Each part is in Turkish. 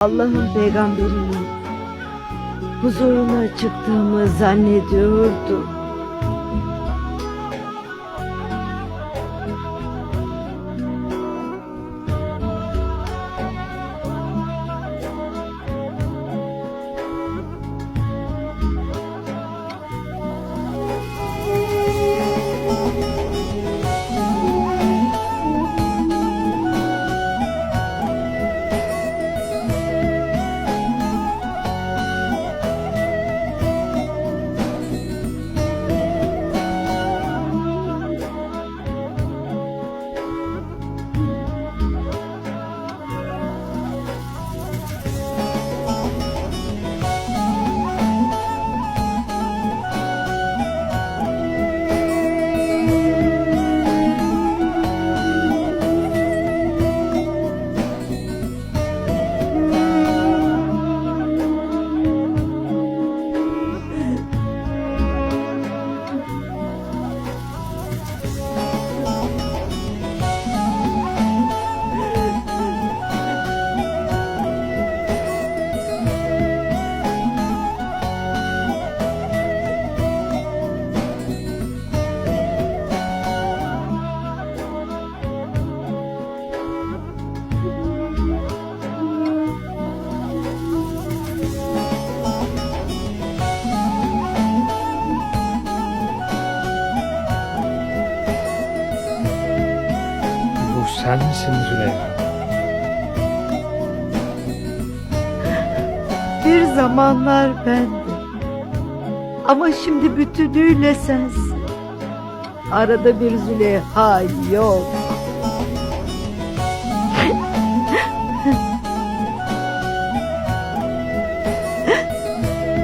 Allah'ın peygamberinin huzuruna çıktığımı zannediyordum. Sen misin Züleyha? Bir zamanlar bendim. Ama şimdi bütünüyle sensin. Arada bir Züleyha yok.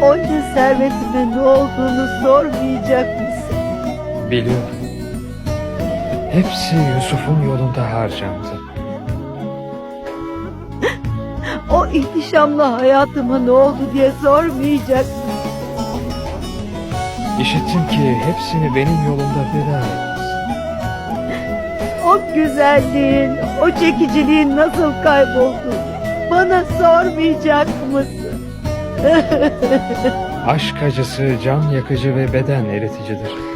Onca servetime ne olduğunu sormayacak mısın? Biliyorum. Hepsi Yusuf'un yolunda harcandı. O ihtişamlı hayatıma ne oldu diye sormayacak? İşittim ki hepsini benim yolumda feda. O güzelliğin, o çekiciliğin nasıl kayboldu? Bana sormayacak mısın? Aşk acısı can yakıcı ve beden eriticidir.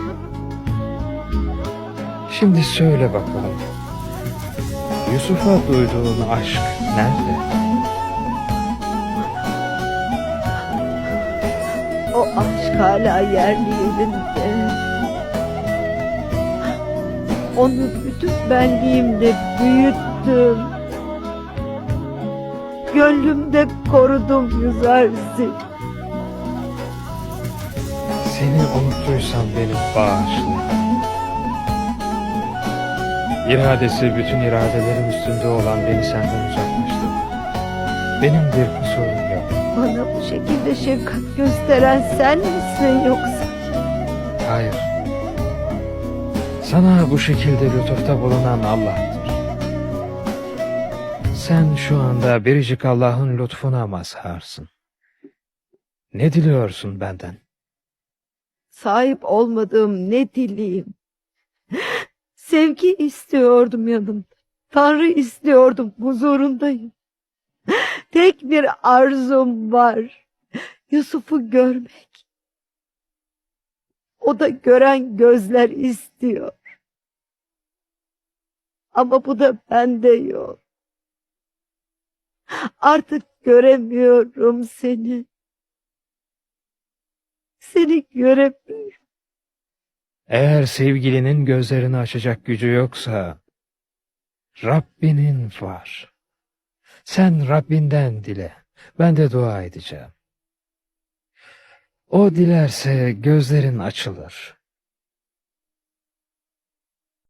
Şimdi söyle bakalım. Yusuf'a duyduğun aşk nerede? O aşk hala yerli yerinde. Onu bütün benliğimle büyüttüm. Gönlümde korudum yüzersin. Seni unuttuysam beni bağışla. İradesi bütün iradelerin üstünde olan beni senden uzaklaştırdı. Benim bir kusurum yok. Bana bu şekilde şefkat gösteren sen misin yoksa? Hayır. Sana bu şekilde lütufta bulunan Allah'tır. Sen şu anda biricik Allah'ın lütfuna mazharsın. Ne diliyorsun benden? Sahip olmadığım ne dileyim. Sevgi istiyordum yanımda. Tanrı istiyordum huzurundayım. Tek bir arzum var. Yusuf'u görmek. O da gören gözler istiyor. Ama bu da bende yok. Artık göremiyorum seni. Seni göremiyorum. Eğer sevgilinin gözlerini açacak gücü yoksa Rabbinin var. Sen Rabbinden dile. Ben de dua edeceğim. O dilerse gözlerin açılır.